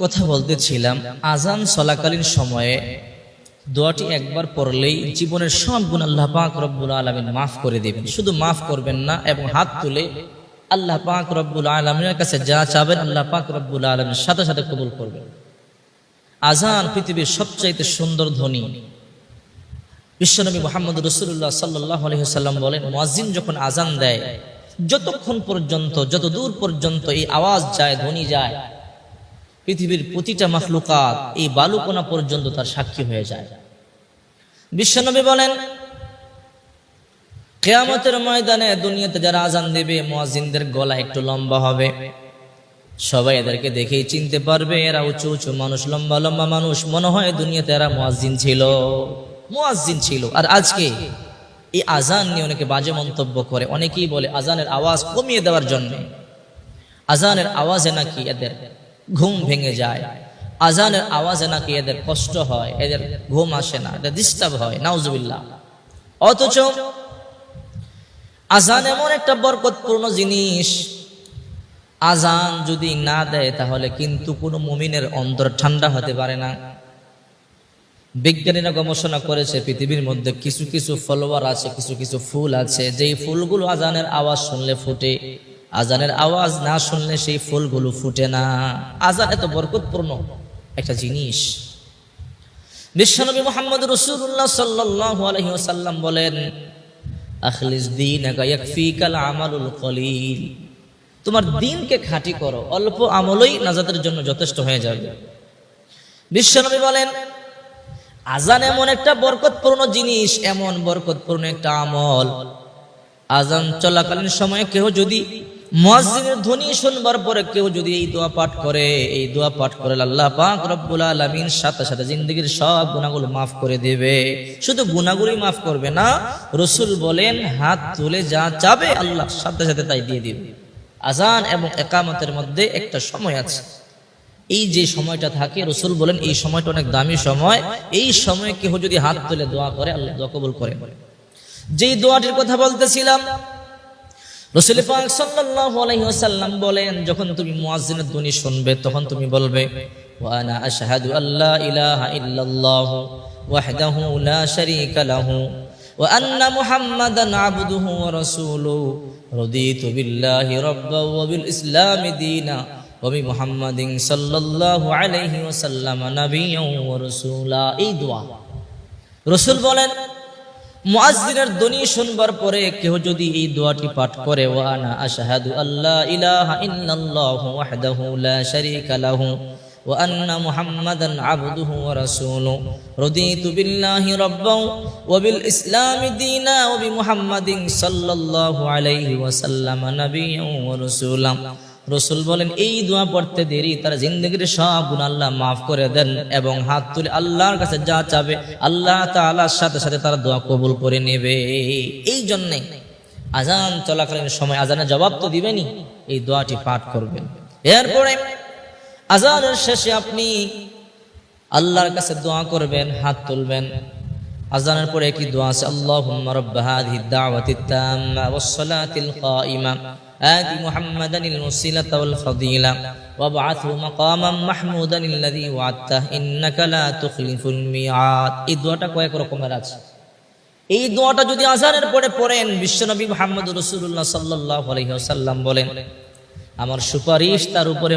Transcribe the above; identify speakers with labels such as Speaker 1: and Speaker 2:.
Speaker 1: কথা বলতেছিলাম, আজান চলাকালীন সময়ে দোয়াটি একবার পড়লেই জীবনের সব গুণ আল্লাহ পাক রব্বুল আলমিন মাফ করে দেবেন। শুধু মাফ করবেন না, এবং হাত তুলে আল্লাহ পাক রব্বুল আলমিনের কাছে যা চাবেন আল্লাহ পাক রব্বুল আলমের সাথে সাথে কবুল করবেন। আজান পৃথিবীর সবচাইতে সুন্দর ধ্বনি। বিশ্বনবী মোহাম্মদ রসুল্লাহ সাল্লাহ আলহিহাল্লাম বলেন, মুয়াজ্জিন যখন আজান দেয়, যতক্ষণ পর্যন্ত যত দূর পর্যন্ত এই আওয়াজ যায়, ধ্বনি যায় পৃথিবীর প্রতিটা মাখলুকাত এই বালুকোনা পর্যন্ত তার সাক্ষী হয়ে যায়। বিশ্বনবী বলেন, কেয়ামতের ময়দানে দুনিয়াতে যারা আজান দেবে, মুয়াজ্জিনদের গলা একটু লম্বা হবে। সবাই এদেরকে দেখেই চিনতে পারবে, এরা উঁচু উঁচু মানুষ, লম্বা লম্বা মানুষ। মনে হয় দুনিয়াতে এরা মুয়াজ্জিন ছিল। মুয়াজ্জিন ছিল। আর আজকে এই আজান নিয়ে অনেকে বাজে মন্তব্য করে। অনেকেই বলে আজানের আওয়াজ কমিয়ে দেওয়ার জন্য। আজানের আওয়াজে নাকি এদের ঘুম ভেঙে যায়। আজানের আওয়াজে নাকি এদের কষ্ট হয়, এদের ঘুম আসে না, এদের ডিস্টার্ব হয়, নাউজুবিল্লাহ। অথচ আজান এমন একটা বরকতপূর্ণ জিনিস। আজান যদি না দেয়, তাহলে কিন্তু কোনো মুমিনের অন্তর ঠান্ডা হতে পারে না। বিজ্ঞানীরা গবেষণা করেছে, পৃথিবীর মধ্যে কিছু কিছু ফলোয়ার আছে, কিছু কিছু ফুল আছে, যেই ফুলগুলো আজানের আওয়াজ শুনলে ফুটে। আজানের আওয়াজ না শুনলে সেই ফুলগুলো ফুটে না। আজান এত বরকতপূর্ণ একটা জিনিস। বিশ্বনবী মোহাম্মদ রসুল্লাহ সাল্লাহ আলহিহাল্লাম বলেন, আখলিস দিন ইয়াকফিকাল আমালুল কলিল। তোমার দিনকে খাঁটি করো, অল্প আমলই নাজাতের জন্য যথেষ্ট হয়ে যাবে। বিশ্বনবী বলেন, আজান এমন একটা বরকতপূর্ণ জিনিস, এমন বরকতপূর্ণ একটা আমল। আজান চলাকালীন সময়ে কেউ যদি মুয়াজ্জিনের ধ্বনি শুনবার পরে কেউ যদি এই দোয়া পাঠ করে, এই দোয়া পাঠ করে আল্লাহ পাক রব্বুল আলামিন সাথে সাথে জিন্দগির সব গুনাহগুলো মাফ করে দেবে। শুধু গুনাহগুলোই মাফ করবে না, রসুল বলেন, হাত তুলে যা চাবে আল্লাহ সাথে সাথে তাই দিয়ে দিবে। আজান এবং একামতের মধ্যে একটা সময় আছে। এই যে সময়টা থাকে, রসুল বলেন, এই সময়টা অনেক দামি সময়। এই সময় কেউ যদি হাত তুলে দোয়া করে, আল্লাহ দোয়া কবুল করে। যেই দোয়াটির কথা বলতেছিলাম রসুল পাক সাল্লাল্লাহু আলাইহি ওয়াসাল্লাম বলেন, যখন তুমি মুয়াজ্জিনের ধ্বনি শুনবে, তখন তুমি বলবে ওয়া আনা আশহাদু আল্লা ইলাহা ইল্লাল্লাহ ওয়াহদাহু লা শারীকা লাহু ওয়া আন্না মুহাম্মাদান আবদুহু ওয়া রাসূলুহু রাদিতু বিল্লাহি রাব্বান ওয়া বিল ইসলামি দীনা ওয়া বি মুহাম্মাদিন সাল্লাল্লাহু আলাইহি ওয়াসাল্লাম নাবিয়্যান ওয়া রাসূলা। এই রসুল বলেন মুআজ্জিনের ধ্বনি শুনবার পরে কেউ যদি এই দোয়াটি পাঠ করে, ওয়া ওয়ানা আশহাদু আল্লা ইলাহা ইল্লাল্লাহু ওয়াহদাহু লা শারীকা লাহু ওয়া আন্না মুহাম্মাদান আবদুহু ওয়া রাসূলুহু। রাদিতু বিল্লাহি রাব্বান ওয়া বিল ইসলামি দীনা ওয়া বি মুহাম্মাদিন রসুল বলেন, এই দোয়া পড়তে দেরি, তার জিন্দগির সব গুণ আল্লাহ মাফ করে দেন এবং হাত তুলে আল্লাহর কাছে যা চাবে, আল্লাহ তাআলার সাথে সাথে তার দোয়া কবুল করে নেবে। এই জন্যে আজান চলাকালীন সময় আজানের জবাব তো দিবেনি এই দোয়াটি পাঠ করবেন। এরপরে আজানের শেষে আপনি আল্লাহর কাছে দোয়া করবেন, হাত তুলবেন। আজানের পরে একটি দোয়া আছে আল্লাহ রাব্ব হাযিহি দাওয়াতি তাম্মা ওয়াস সালাতিল কাইমা آت محمدا الوسيلة والفضيلة وابعثه مقاما محمودا الذي وعدته إنك لا تخلف الميعاد এই দোয়াটা কয়েক রকমের আছে এই দোয়াটা যদি আজানের পরে পড়েন বিশ্বনবী মুহাম্মদ রাসূলুল্লাহ সাল্লাল্লাহু আলাইহি ওয়াসাল্লাম বলেন আমার সুপারিশ তার উপরে